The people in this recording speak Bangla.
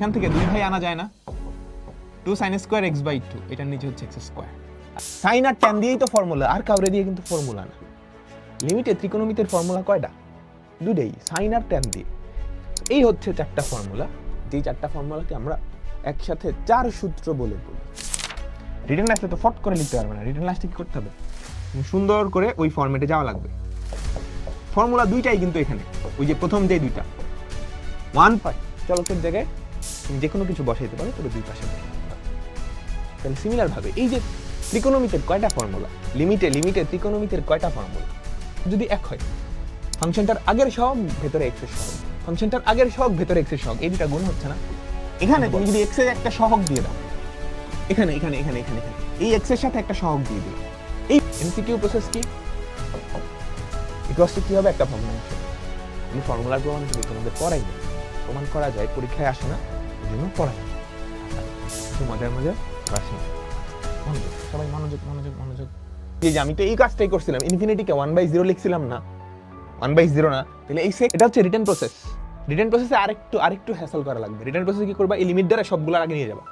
এখান থেকে দুই ভাই আনা যায় না। Two sine square x by two এটার নিচে হচ্ছে এক্স স্কোয়ার সাইন আর ট্যান দিয়েই তো ফর্মুলা আর কাউরে দিয়ে কিন্তু ফর্মুলা না। লিমিটে ত্রিকোণমিতির ফর্মুলা কয়টা? দুটাই সাইন আর ট্যান দিয়ে। এই হচ্ছে চারটা ফর্মুলা যেই চারটা ফর্মুলাকে আমরা একসাথে চার সূত্র বলে বলি। রিটার্ন আসলে তো ফট করে লিখতে পারবে না রিটার্ন আসতে কি করতে হবে? সুন্দর করে ওই ফর্মেটে যাওয়া লাগবে। ফর্মুলা দুইটাই কিন্তু এখানে, ওই যে প্রথম যে দুইটা। ওয়ান পাই চলকের জায়গায় তুমি যে কোনো কিছু বসাইতে পারো তবে দুই পাশে। তাহলে সিমিলার ভাবে এই যে ত্রিকোণমিতির কয়টা ফর্মুলা লিমিটে লিমিটে ত্রিকোণমিতির কয়টা ফর্মুলা যদি এক হয় ফাংশনটার আগের সহগ ভেতরে এক্সের সহগ। ফাংশনটার আগের সহগ ভেতরে এক্সের সহগ এই দুটা গুণ হচ্ছে না? এখানে তুমি যদি এক্সের একটা সহগ দিয়ে দাও এখানে এখানে এখানে এখানে এখানে এই এক্সের সাথে একটা সহগ দিয়ে দিও। এই এমসিকিউ প্রসেস কি? ইকুয়ালস কি হবে একটা ভগ্নাংশ আমি ফর্মুলার প্রমাণ করি তোমাদের পড়াই না প্রমাণ করা যায় পরীক্ষায় আসে না। জন্য পড়াই না। মজার মজার আসে মনোযোগ সবাই মনোযোগ মনোযোগ মনোযোগ। যে আমি তো এই কাজটাই করছিলাম ইনফিনিটিকে ওয়ান বাই জিরো লিখছিলাম না ওয়ান বাই জিরো না, তাহলে এই এটা হচ্ছে রিটার্ন প্রসেস রিটার্ন প্রসেসে আরেকটু আরেকটু হ্যাসল করা লাগবে। রিটার্ন প্রসেসে কি করবা? এই লিমিট দ্বারা সবগুলো আগে নিয়ে যাবা।